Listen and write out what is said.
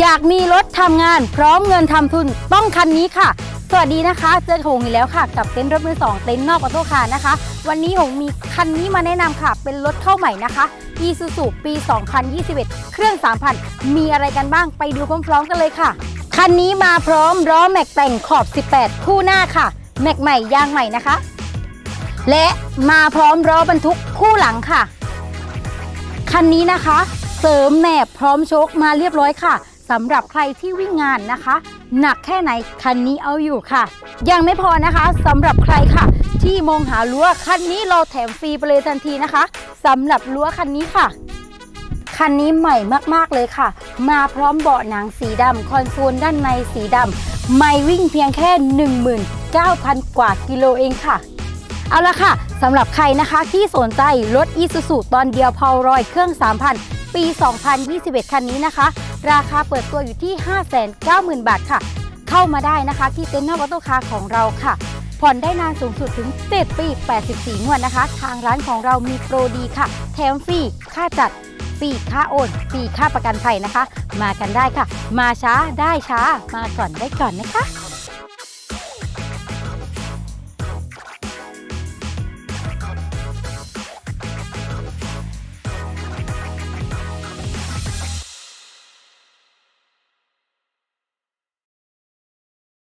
อยากมีรถทำงาน พร้อมเงินทำทุนต้องคันนี้ค่ะ สวัสดีนะคะ เจอหงอีกแล้วค่ะ กับเต็นท์รถมือสองเต็นท์นอกออโต้คาร์นะคะ วันนี้หงมีคันนี้มาแนะนำค่ะ เป็นรถเข้าใหม่นะคะ Isuzu ปี 2021 เครื่อง 3,000 มีอะไรกันบ้างไปดูพร้อมๆกันเลยค่ะ คันนี้มาพร้อมล้อแม็กแต่งขอบ 18 คู่หน้าค่ะ แม็กใหม่ยางใหม่นะคะ และมาพร้อมล้อบรรทุกคู่หลังค่ะ คันนี้นะคะ เสริมแหนบพร้อมโชคมาเรียบร้อยค่ะ สำหรับใครที่วิ่งงานนะคะ หนักแค่ไหนคันนี้เอาอยู่ค่ะ ยังไม่พอนะคะสำหรับใครค่ะ ที่มองหารั้วคันนี้เราแถมฟรีไปเลยทันทีนะคะสำหรับรั้วคันนี้ค่ะคันนี้ใหม่มากๆเลยค่ะ มาพร้อมเบาะหนังสีดำคอนโซลด้านในสีดำไม่วิ่งเพียงแค่ 19,000 กว่ากิโลเองค่ะ เอาละค่ะสำหรับใครนะคะที่สนใจรถ Isuzu ตอนเดียวพาวรอยเครื่อง 3,000 ปี 2021 คันนี้นะคะ ราคาเปิดตัวอยู่ที่ 590,000 บาทค่ะ เข้ามาได้นะคะที่เต็นท์นอกออโต้คาร์ของเราค่ะ ผ่อนได้นานสูงสุดถึง 7 ปี 84 งวดนะคะ ทางร้านของเรามีโปรดีค่ะ แถมฟรีค่าจัดฟรีค่าโอนฟรีค่าประกันภัยนะคะ มากันได้ค่ะ มาช้าได้ช้ามาก่อนได้ก่อนนะคะ